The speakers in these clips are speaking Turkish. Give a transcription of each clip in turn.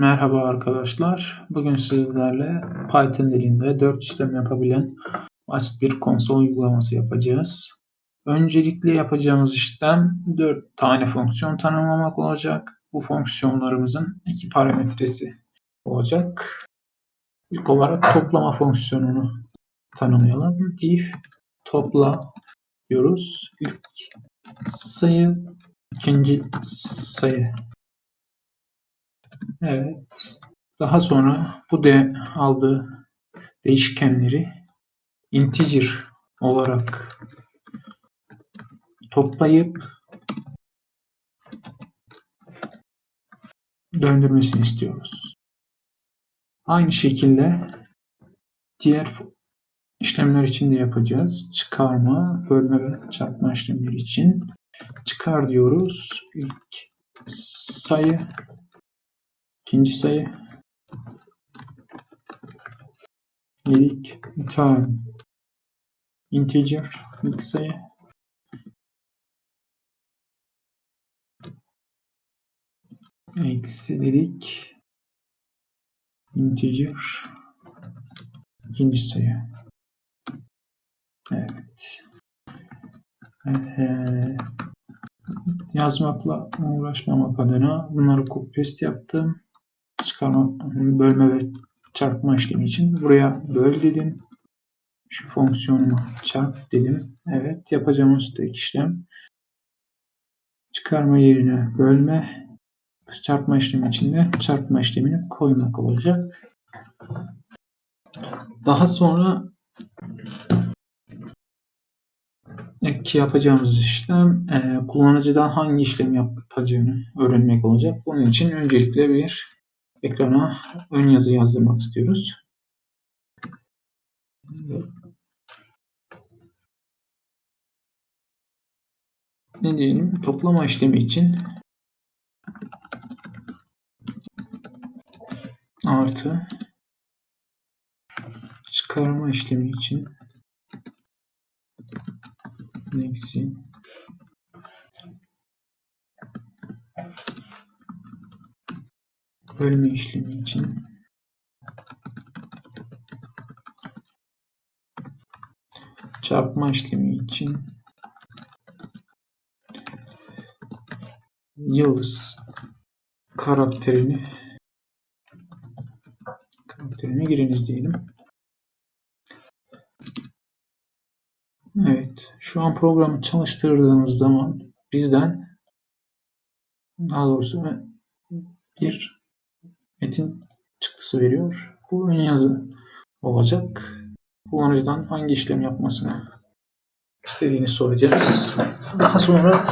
Merhaba arkadaşlar. Bugün sizlerle Python dilinde 4 işlem yapabilen basit bir konsol uygulaması yapacağız. Öncelikle yapacağımız işlem 4 tane fonksiyon tanımlamak olacak. Bu fonksiyonlarımızın iki parametresi olacak. İlk olarak toplama fonksiyonunu tanımlayalım. if topla diyoruz. İlk sayı, ikinci sayı Evet. Daha sonra bu de aldığı değişkenleri integer olarak toplayıp döndürmesini istiyoruz. Aynı şekilde diğer işlemler için de yapacağız. Çıkarma, bölme ve çarpma işlemleri için çıkar diyoruz. İlk sayı İkinci sayı. İlk term integer ilk sayı. Eksi dedik. İnteger ikinci sayı. Evet. Ee, yazmakla uğraşmamak adına bunları copy paste yaptım çıkarma, bölme ve çarpma işlemi için buraya böl dedim. Şu fonksiyonuma çarp dedim. Evet yapacağımız tek işlem çıkarma yerine bölme çarpma işlemi içinde çarpma işlemini koymak olacak. Daha sonra ki yapacağımız işlem e, kullanıcıdan hangi işlem yapacağını öğrenmek olacak. Bunun için öncelikle bir ekrana ön yazı yazdırmak istiyoruz. Ne diyelim? Toplama işlemi için artı çıkarma işlemi için eksi bölme işlemi için çarpma işlemi için yıldız karakterini karakterini giriniz diyelim. Evet. Şu an programı çalıştırdığımız zaman bizden daha doğrusu bir metin çıktısı veriyor. Bu ön yazı olacak. Kullanıcıdan hangi işlem yapmasını istediğini soracağız. Daha sonra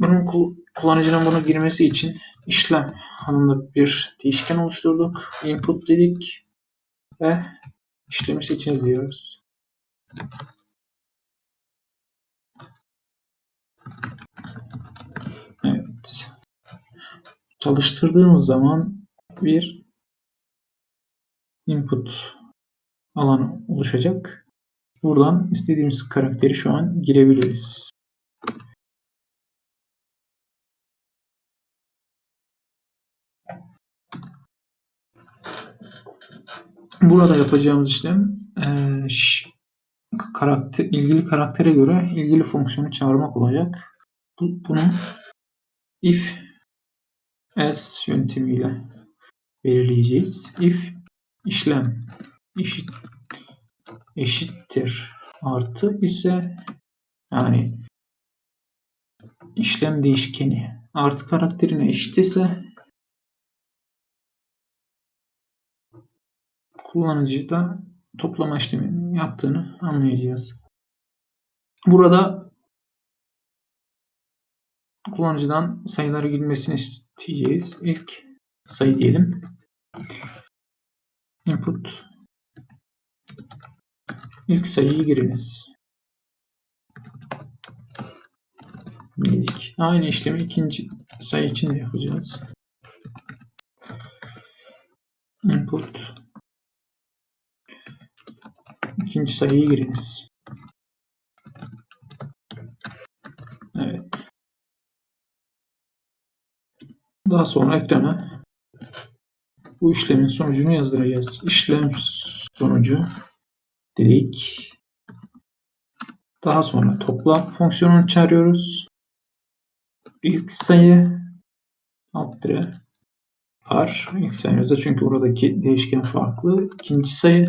bunun kullanıcının bunu girmesi için işlem adında bir değişken oluşturduk. Input dedik ve işlemi seçiniz diyoruz. Evet çalıştırdığımız zaman bir input alanı oluşacak. Buradan istediğimiz karakteri şu an girebiliriz. Burada yapacağımız işlem e, karakter, ilgili karaktere göre ilgili fonksiyonu çağırmak olacak. Bunun if else yöntemiyle belirleyeceğiz. If işlem eşit eşittir artı ise yani işlem değişkeni artı karakterine eşit ise kullanıcı da toplama işlemi yaptığını anlayacağız. Burada kullanıcıdan sayıları girmesini isteyeceğiz. İlk sayı diyelim. Input ilk sayıyı giriniz. Dedik. Aynı işlemi ikinci sayı için de yapacağız. Input ikinci sayıyı giriniz. Daha sonra ekrana bu işlemin sonucunu yazdıracağız. İşlem sonucu dedik. Daha sonra toplam fonksiyonunu çağırıyoruz. İlk sayı alt dire var. İlk sayımızda çünkü buradaki değişken farklı. İkinci sayı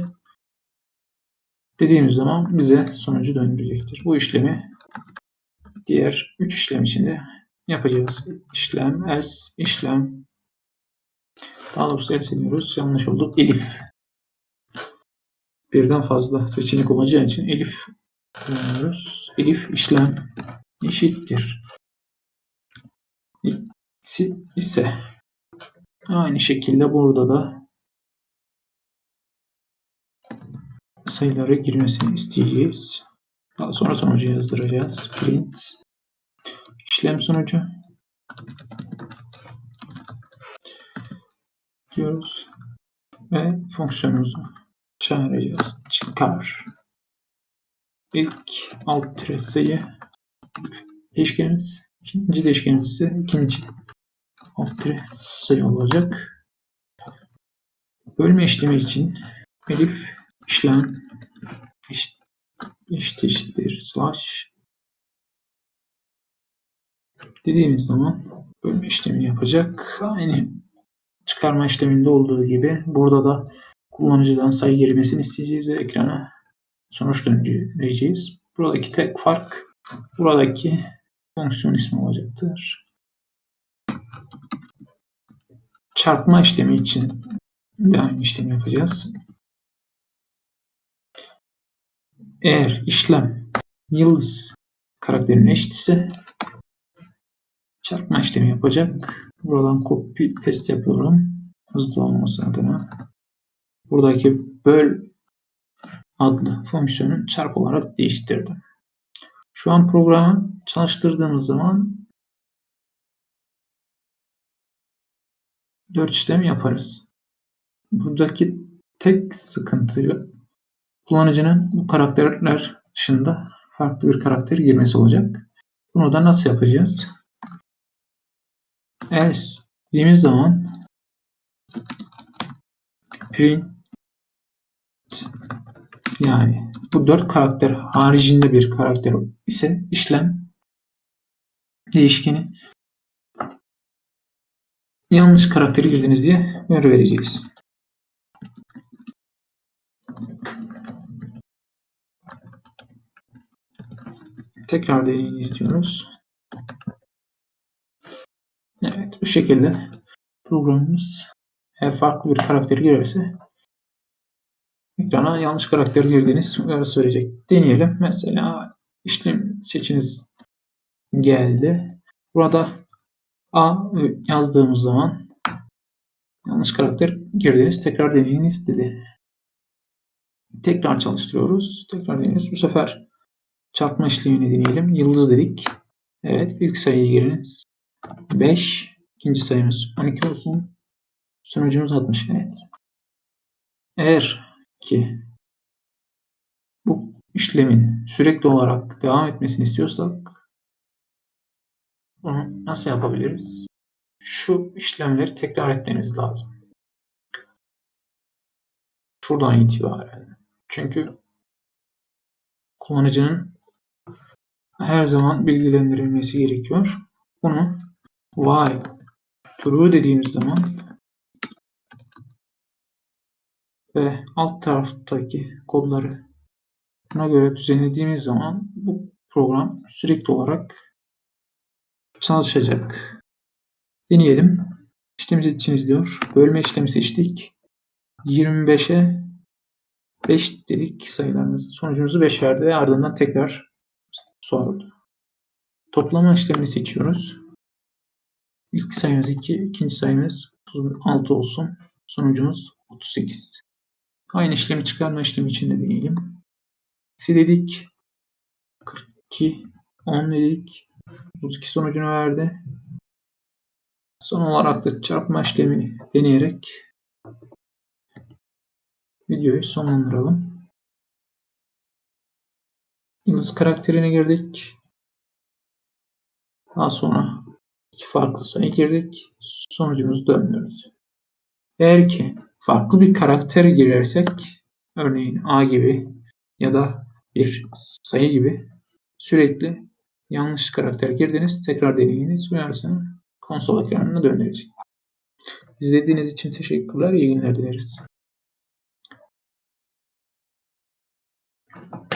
dediğimiz zaman bize sonucu döndürecektir. Bu işlemi diğer 3 işlem içinde yapacağız. İşlem, else, işlem. Daha doğrusu else diyoruz. Yanlış oldu. Elif. Birden fazla seçenek olacağı için elif kullanıyoruz. Elif işlem eşittir. İkisi ise aynı şekilde burada da sayıları girmesini isteyeceğiz. Daha sonra sonucu yazdıracağız. Print işlem sonucu diyoruz ve fonksiyonumuzu çağıracağız. Çıkar. İlk alt tire sayı değişkenimiz. ikinci değişkenimiz ise ikinci alt tire sayı olacak. Bölme işlemi için elif işlem eşit, eşit eşittir slash dediğimiz zaman bölme işlemi yapacak. Aynı çıkarma işleminde olduğu gibi burada da kullanıcıdan sayı girmesini isteyeceğiz ve ekrana sonuç döndüreceğiz. Buradaki tek fark buradaki fonksiyon ismi olacaktır. Çarpma işlemi için de aynı işlemi yapacağız. Eğer işlem yıldız karakterine eşit ise çarpma işlemi yapacak. Buradan copy paste yapıyorum. Hızlı olması adına. Buradaki böl adlı fonksiyonu çarp olarak değiştirdim. Şu an programı çalıştırdığımız zaman 4 işlem yaparız. Buradaki tek sıkıntı kullanıcının bu karakterler dışında farklı bir karakter girmesi olacak. Bunu da nasıl yapacağız? Else dediğimiz zaman print yani bu dört karakter haricinde bir karakter ise işlem değişkeni yanlış karakteri girdiniz diye uyarı vereceğiz. Tekrar deneyini istiyoruz. Evet bu şekilde programımız eğer farklı bir karakter girerse ekrana yanlış karakter girdiğiniz uyarısı. Deneyelim. Mesela işlem seçiniz geldi. Burada A yazdığımız zaman yanlış karakter girdiniz. Tekrar deneyiniz dedi. Tekrar çalıştırıyoruz. Tekrar deniyoruz. Bu sefer çarpma işlemini deneyelim. Yıldız dedik. Evet. ilk sayıyı giriniz. 5. İkinci sayımız 12 olsun. Sonucumuz 60. Evet. Eğer ki bu işlemin sürekli olarak devam etmesini istiyorsak bunu nasıl yapabiliriz? Şu işlemleri tekrar etmemiz lazım. Şuradan itibaren. Çünkü kullanıcının her zaman bilgilendirilmesi gerekiyor. Bunu while true dediğimiz zaman ve alt taraftaki kodları buna göre düzenlediğimiz zaman bu program sürekli olarak çalışacak. Deneyelim. İşlemi için diyor. Bölme işlemi seçtik. 25'e 5 dedik sayılarımız. Sonucumuzu 5 verdi ve ardından tekrar sordu. Toplama işlemini seçiyoruz. İlk sayımız 2, ikinci sayımız 36 olsun. Sonucumuz 38. Aynı işlemi çıkarma işlemi için de deneyelim. Si dedik. 42, 10 dedik. 32 sonucunu verdi. Son olarak da çarpma işlemini deneyerek videoyu sonlandıralım. Yıldız karakterine girdik. Daha sonra iki farklı sayı girdik. Sonucumuzu dönmüyoruz. Eğer ki farklı bir karakter girersek örneğin A gibi ya da bir sayı gibi sürekli yanlış karakter girdiniz. Tekrar deneyiniz uyarsa konsol ekranına döndürecek. İzlediğiniz için teşekkürler. İyi günler dileriz.